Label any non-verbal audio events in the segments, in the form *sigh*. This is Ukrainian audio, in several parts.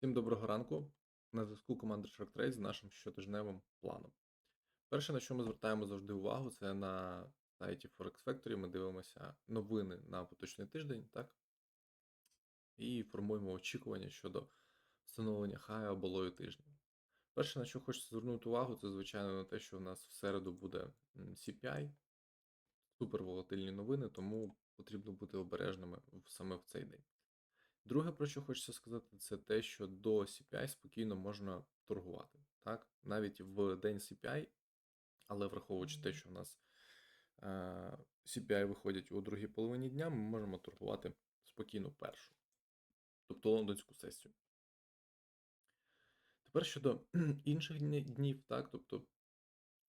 Всім доброго ранку. На зв'язку команда Shark Trade з нашим щотижневим планом. Перше, на що ми звертаємо завжди увагу, це на сайті Forex Factory. Ми дивимося новини на поточний тиждень, так? І формуємо очікування щодо встановлення хаю або лою тижня. Перше, на що хочеться звернути увагу, це звичайно на те, що в нас в середу буде CPI, суперволатильні новини, тому потрібно бути обережними саме в цей день. Друге, про що хочеться сказати, це те, що до CPI спокійно можна торгувати. Так? Навіть в день CPI, але враховуючи те, що в нас е, CPI виходять у другій половині дня, ми можемо торгувати спокійно першу, тобто лондонську сесію. Тепер щодо *clears throat* інших днів, так, тобто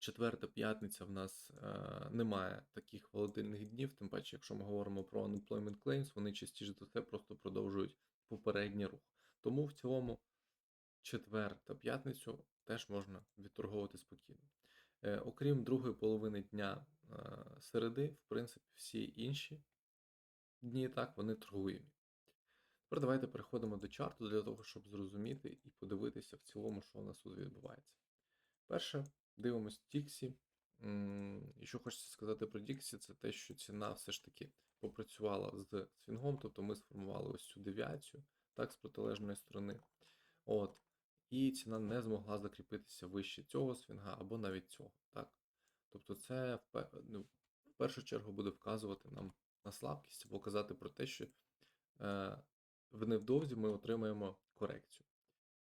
четверта п'ятниця в нас е, немає таких волатильних днів, тим паче, якщо ми говоримо про unemployment claims, вони частіше за все просто продовжують попередній рух. Тому в цілому четвер та п'ятницю теж можна відторговувати спокійно. Е, окрім другої половини дня е, середи, в принципі, всі інші дні так, вони торгуємі. Тепер давайте переходимо до чарту для того, щоб зрозуміти і подивитися в цілому, що у нас тут відбувається. Перше, дивимось Діксі. І що хочеться сказати про Діксі, це те, що ціна все ж таки попрацювала з свінгом, тобто ми сформували ось цю девіацію, так, з протилежної сторони. От. І ціна не змогла закріпитися вище цього свінга або навіть цього. так. Тобто, це в ну, першу чергу буде вказувати нам на слабкість або казати про те, що е, в невдовзі ми отримаємо корекцію.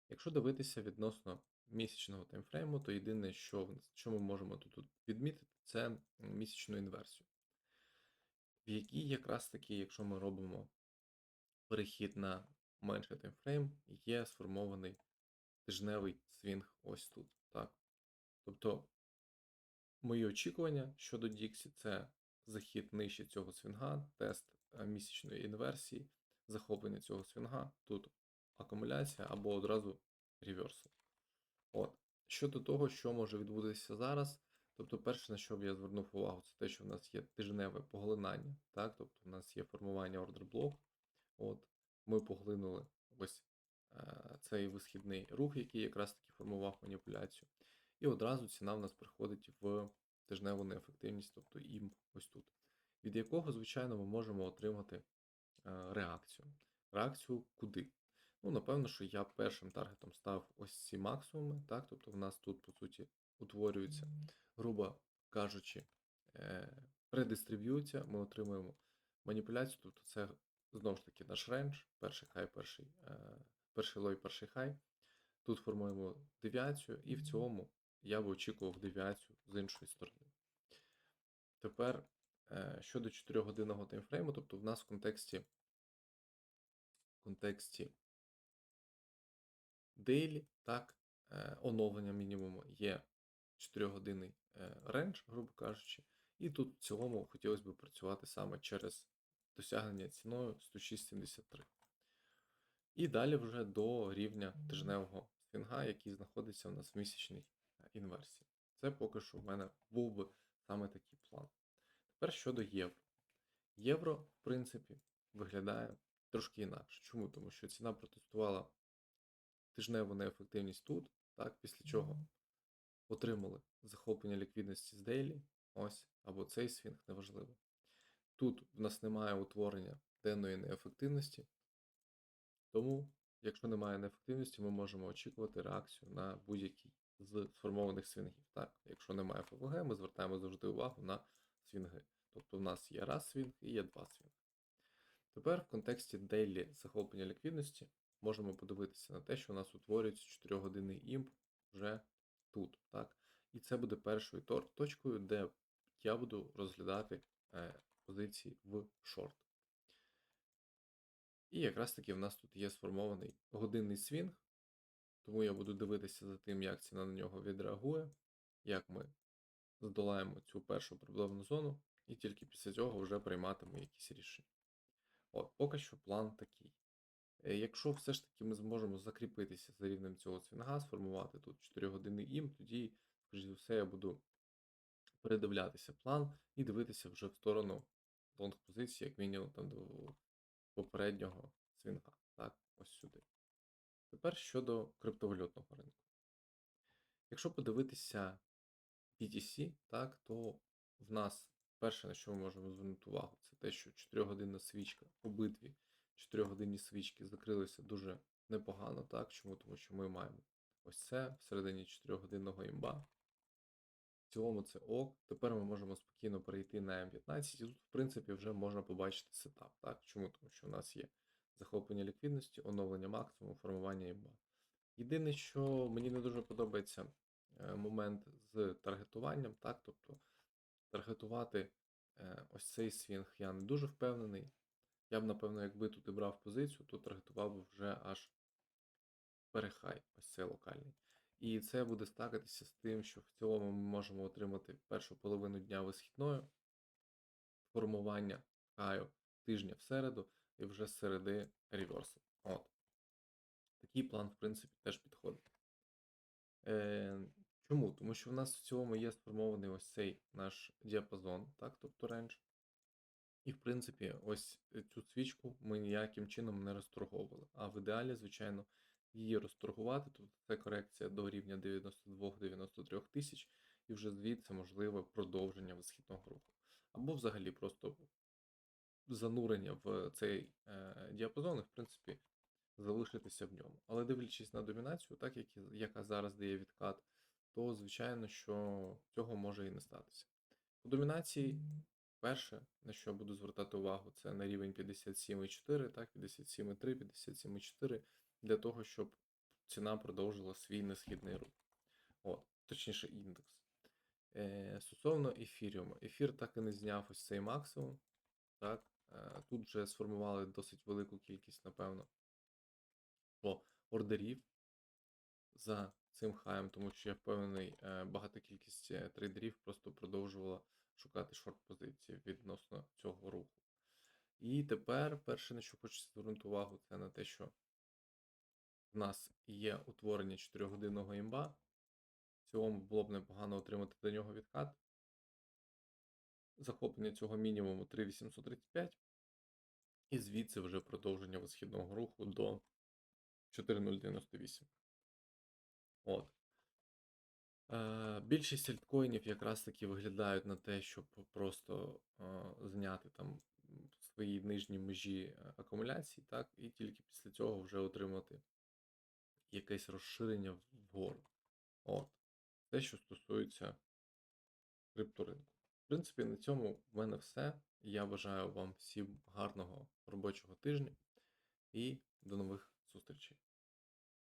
Якщо дивитися відносно місячного таймфрейму, то єдине, що, що ми можемо тут, відмітити, це місячну інверсію, в якій якраз таки, якщо ми робимо перехід на менший таймфрейм, є сформований тижневий свінг ось тут. Так? Тобто мої очікування щодо Діксі це захід нижче цього свінга, тест е, місячної інверсії, захоплення цього свінга, тут акумуляція або одразу реверсал. От. Щодо того, що може відбутися зараз, тобто, перше, на що б я звернув увагу, це те, що в нас є тижневе поглинання, так? тобто в нас є формування ордер блок. От, ми поглинули ось е, цей висхідний рух, який якраз таки формував маніпуляцію. І одразу ціна в нас приходить в тижневу неефективність, тобто імп ось тут, від якого, звичайно, ми можемо отримати е, реакцію. Реакцію куди? Ну, напевно, що я першим таргетом став ось ці максимуми, так? Тобто в нас тут, по суті, утворюється, грубо кажучи, е, предистриб'юція, ми отримуємо маніпуляцію, тобто це знову ж таки наш рендж, перший хай, перший, е, перший лой, перший хай. Тут формуємо девіацію, і в цілому я би очікував девіацію з іншої сторони. Тепер е, щодо 4-годинного таймфрейму, тобто в нас в контексті, в контексті daily, так, е, оновлення мінімуму є 4-годинний е, рендж, грубо кажучи, і тут в цілому хотілося б працювати саме через досягнення ціною 106.73. І далі вже до рівня тижневого свінга, який знаходиться у нас в місячній е, інверсії. Це поки що в мене був би саме такий план. Тепер щодо євро. Євро, в принципі, виглядає трошки інакше. Чому? Тому що ціна протестувала тижневу неефективність тут, так, після чого отримали захоплення ліквідності з дейлі, ось, або цей свінг, неважливо. Тут в нас немає утворення денної неефективності, тому, якщо немає неефективності, ми можемо очікувати реакцію на будь-який з сформованих свінгів. Так? Якщо немає ФВГ, ми звертаємо завжди увагу на свінги. Тобто в нас є раз свінг і є два свінги. Тепер в контексті дейлі захоплення ліквідності можемо подивитися на те, що у нас утворюється 4-годинний імп вже тут. Так? І це буде першою точкою, де я буду розглядати е, позиції в шорт. І якраз таки в нас тут є сформований годинний свінг, тому я буду дивитися за тим, як ціна на нього відреагує, як ми здолаємо цю першу проблемну зону, і тільки після цього вже прийматимемо якісь рішення. От, поки що план такий. Е, Якщо все ж таки ми зможемо закріпитися за рівнем цього свінга, сформувати тут 4 години ім, тоді, скоріш за все, я буду передивлятися план і дивитися вже в сторону лонг позиції, як мінімум там до попереднього свінга. Так, ось сюди. Тепер щодо криптовалютного ринку. Якщо подивитися BTC, так, то в нас перше, на що ми можемо звернути увагу, це те, що 4-годинна свічка, обидві 4-годинні свічки закрилися дуже непогано. Так, чому? Тому що ми маємо ось це всередині 4-годинного імба. В цілому це ок. Тепер ми можемо спокійно перейти на М15, і тут, в принципі, вже можна побачити сетап. Так? Чому? Тому що у нас є захоплення ліквідності, оновлення максимуму, формування імба. Єдине, що мені не дуже подобається е, момент з таргетуванням, так, тобто таргетувати е, ось цей свінг я не дуже впевнений. Я б, напевно, якби тут і брав позицію, то таргетував би вже аж перехай, ось цей локальний. І це буде стакатися з тим, що в цілому ми можемо отримати першу половину дня висхідною, формування хаю тижня в середу і вже з середи реверсу. От. Такий план, в принципі, теж підходить. Е, чому? Тому що в нас в цілому є сформований ось цей наш діапазон, так, тобто рендж. І, в принципі, ось цю свічку ми ніяким чином не розторговували. А в ідеалі, звичайно, її розторгувати, тобто це корекція до рівня 92-93 тисяч, і вже звідси можливе продовження висхідного руху. Або взагалі просто занурення в цей е, діапазон і, в принципі, залишитися в ньому. Але дивлячись на домінацію, так як, яка зараз дає відкат, то звичайно, що цього може і не статися. У домінації перше, на що буду звертати увагу, це на рівень 57,4, так, 57,3, 57,4, для того, щоб ціна продовжила свій несхідний рух. От, точніше, індекс. Е, Стосовно ефіріуму. Ефір так і не зняв ось цей максимум. Так, е, Тут вже сформували досить велику кількість, напевно, по ордерів за цим хаєм, тому що я впевнений, е, багата кількість е, трейдерів просто продовжувала шукати шорт-позиції відносно цього руху. І тепер перше, на що хочеться звернути увагу, це на те, що в нас є утворення 4-годинного імба. В цілому було б непогано отримати до нього відкат. Захоплення цього мінімуму 3835. І звідси вже продовження висхідного руху до 4098. От. Е, більшість альткоїнів якраз таки виглядають на те, щоб просто зняти там свої нижні межі е, акумуляції, так, і тільки після цього вже отримати якесь розширення вгору. От. Те, що стосується крипторинку. В принципі, на цьому в мене все. Я бажаю вам всім гарного робочого тижня і до нових зустрічей.